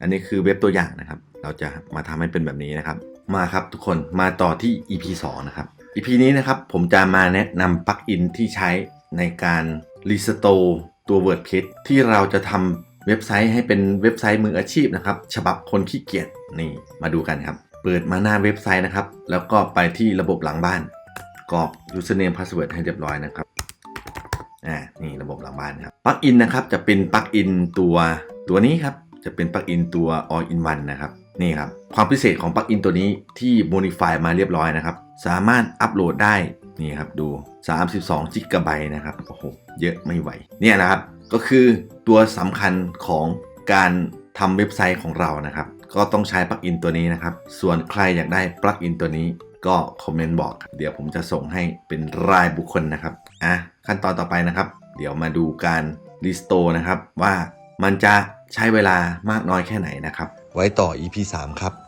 อันนี้คือเว็บตัวอย่างนะครับ เราจะมาทำให้เป็นแบบนี้นะครับ มาครับทุกคนมาต่อที่ EP 2 นะครับ EP นี้นะครับผมจะมาแนะนำปลั๊กอินที่ใช้ในการรีสโตร์ตัว WordPress ที่เราจะทำเว็บไซต์ให้เป็นเว็บไซต์มืออาชีพนะครับ ฉบับคนขี้เกียจนี่มาดูกันครับ เปิดมาหน้าเว็บไซต์นะครับ แล้วก็ไปที่ระบบหลังบ้าน กรอก username password ให้เรียบร้อยนะครับอ่านี่ระบบหลังบ้านครับปลั๊กอินนะครับจะเป็นปลั๊กอินตัวตัวนี้ครับ จะเป็นปลั๊กอินตัว all in one นะครับนี่ครับความพิเศษของปลั๊กอินตัวนี้ที่ modify มาเรียบร้อยนะครับ สามารถอัปโหลดได้นี่ครับดู 32 g b นะครับโอ้โหเยอะไม่ไหว เนี่ยนะครับก็คือตัวสำคัญของการทำเว็บไซต์ของเรานะครับ ก็ต้องใช้ปลั๊กอินตัวนี้นะครับ ส่วนใครอยากได้ปลั๊กอินตัวนี้ก็คอมเมนต์บอก เดี๋ยวผมจะส่งให้เป็นรายบุคคลนะครับอะขั้นตอนต่อไปนะครับ เดี๋ยวมาดูการรีสโตร์นะครับว่า มันจะใช้เวลามากน้อยแค่ไหนนะครับ ไว้ต่อ EP 3 ครับ